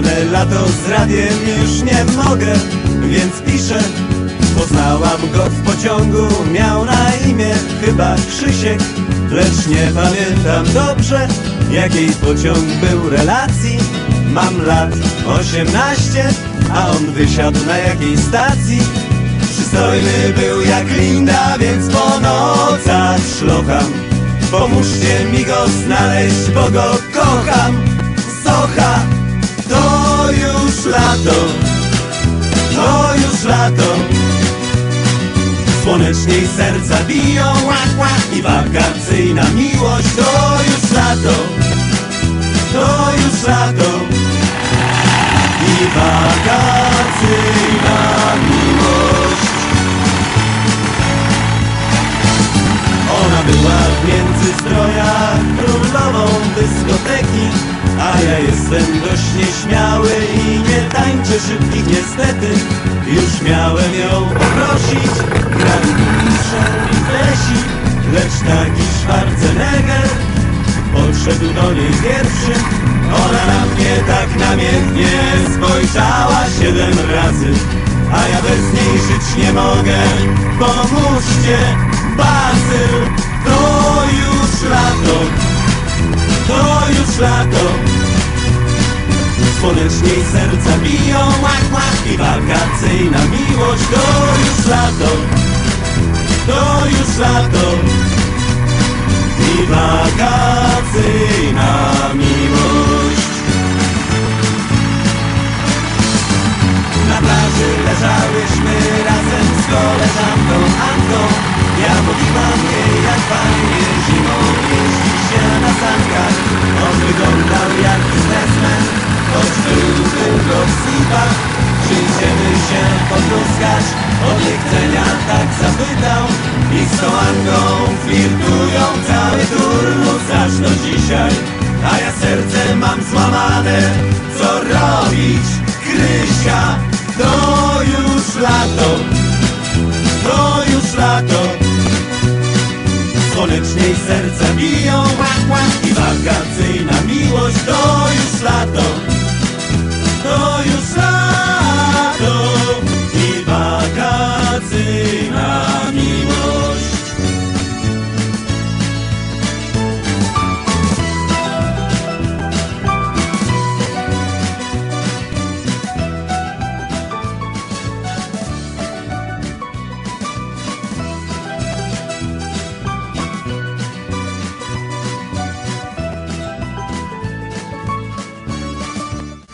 lato z radiem już nie mogę, więc piszę. Poznałam go w pociągu, miał na imię chyba Krzysiek. Lecz nie pamiętam dobrze, jakiej pociąg był relacji. Mam lat 18, a on wysiadł na jakiej stacji. Przystojny był jak Linda, więc po nocach szlocham Pomóżcie mi go znaleźć, bo go kocham lato. To już lato. Słoneczniej serca biją. Łak, łak, I wakacyjna miłość. To już lato. To już lato. I wakacyjna miłość. Ona była w międzystrojach królową dyskoteki A ja jestem dość nieśmiały i nie tańczę szybkich niestety. Już miałem ją poprosić, grali mistrzem i klesi Lecz taki Schwarzenegger podszedł do niej pierwszy. Ona na mnie tak namiętnie spojrzała siedem razy A ja bez niej żyć nie mogę. Pomóżcie, Bazyl To już lato To już lato Słoneczniej serca biją łak, łak I wakacyjna miłość To już lato. To już lato. I wakacyjna miłość. Na plaży leżałyśmy razem z koleżanką Anką. Ja mówiłam jej jak fajnie zimą jeździ się na sankach. On wyglądał jak tylko w slipach Przyjdziemy się pogrózgać, od niechcenia tak zapytał I z tą Anką flirtują cały turnus aż do dzisiaj A ja serce mam złamane, co robić? Krysia, to już lato, to już lato Słoneczniej serca biją